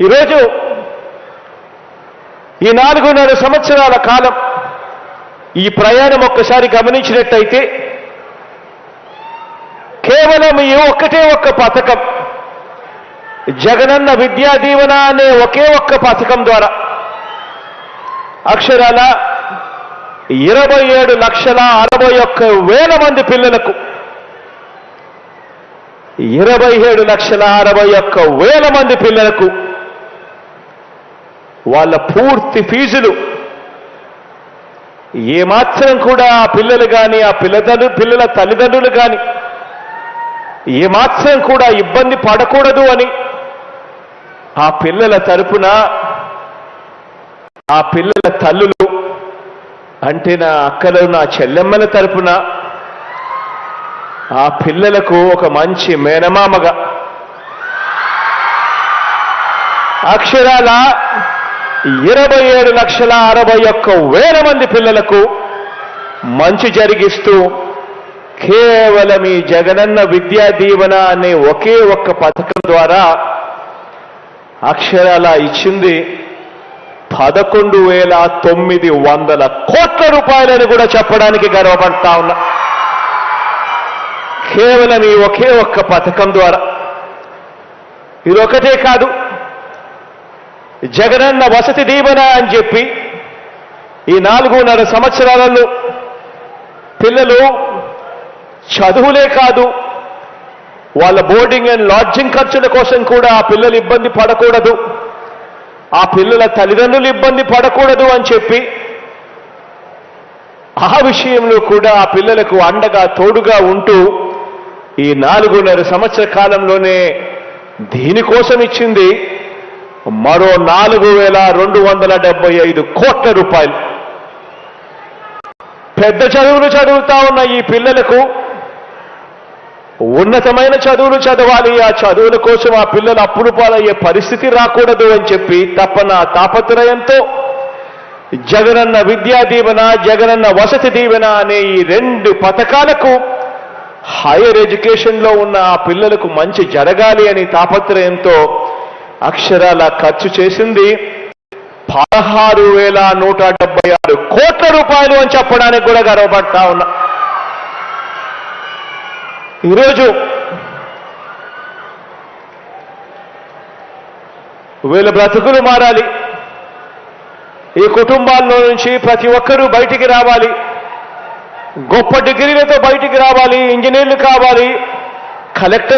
ఈరోజు ఈ నాలుగున్నర సంవత్సరాల కాలం ఈ ప్రయాణం ఒక్కసారి గమనించినట్టయితే కేవలం ఈ ఒక్కటే ఒక్క పథకం. జగనన్న విద్యా దీవెన అనే ఒకే ఒక్క పథకం ద్వారా అక్షరాల ఇరవై ఏడు లక్షల అరవై ఒక్క వేల మంది పిల్లలకు ఇరవై ఏడు లక్షల అరవై ఒక్క వేల మంది పిల్లలకు వాళ్ళ పూర్తి ఫీజులు. ఏమాత్రం కూడా ఆ పిల్లలు కానీ ఆ పిల్లదండ్రు పిల్లల తల్లిదండ్రులు కానీ ఏమాత్రం కూడా ఇబ్బంది పడకూడదు అని ఆ పిల్లల తరపున ఆ పిల్లల తల్లులు అంటే నా అక్కలు నా చెల్లెమ్మల తరపున ఆ పిల్లలకు ఒక మంచి మేనమామగా. అక్షరాల ఇరవై ఏడు లక్షల అరవై ఒక్క వేల మంది పిల్లలకు మంచి జరిగిస్తూ కేవలం ఈ జగనన్న విద్యా దీవెన అనే ఒకే ఒక్క పథకం ద్వారా అక్షరాల ఇచ్చింది పదకొండు వేల తొమ్మిది వందల కోట్ల రూపాయలని కూడా చెప్పడానికి గర్వపడతా ఉన్నా. కేవలం ఈ ఒకే ఒక్క పథకం ద్వారా. ఇదొకటే కాదు. జగనన్న వసతి దీవెన అని చెప్పి ఈ నాలుగున్నర సంవత్సరాలలో పిల్లలు చదువులే కాదు వాళ్ళ బోర్డింగ్ అండ్ లాడ్జింగ్ ఖర్చుల కోసం కూడా ఆ పిల్లలు ఇబ్బంది పడకూడదు. ఆ పిల్లల తల్లిదండ్రులు ఇబ్బంది పడకూడదు అని చెప్పి ఆ విషయంలో కూడా ఆ పిల్లలకు అండగా తోడుగా ఉంటూ ఈ నాలుగున్నర సంవత్సర కాలంలోనే దీనికోసం ఇచ్చింది మరో నాలుగు వేల రెండు వందల డెబ్బై ఐదు కోట్ల రూపాయలు. పెద్ద చదువులు చదువుతా ఉన్న ఈ పిల్లలకు ఉన్నతమైన చదువులు చదవాలి. ఆ చదువుల కోసం ఆ పిల్లలు అప్పులు పాలయ్యే పరిస్థితి రాకూడదు అని చెప్పి తప్పన తాపత్రయంతో జగనన్న విద్యా దీవెన జగనన్న వసతి దీవెన అనే ఈ రెండు పథకాలకు హైయర్ ఎడ్యుకేషన్లో ఉన్న ఆ పిల్లలకు మంచి జరగాలి అని తాపత్రయంతో అక్షరాల ఖర్చు చేసింది. పదహారు వేల నూట డెబ్బై ఆరు కోట్ల రూపాయలు అని చెప్పడానికి కూడా గర్వపడతా ఉన్నా. ఈరోజు వీళ్ళ బ్రతుకులు మారాలి. ఈ కుటుంబాల్లో నుంచి ప్రతి ఒక్కరూ బయటికి రావాలి. గొప్ప డిగ్రీలతో బయటికి రావాలి. ఇంజనీర్లు కావాలి. కలెక్టర్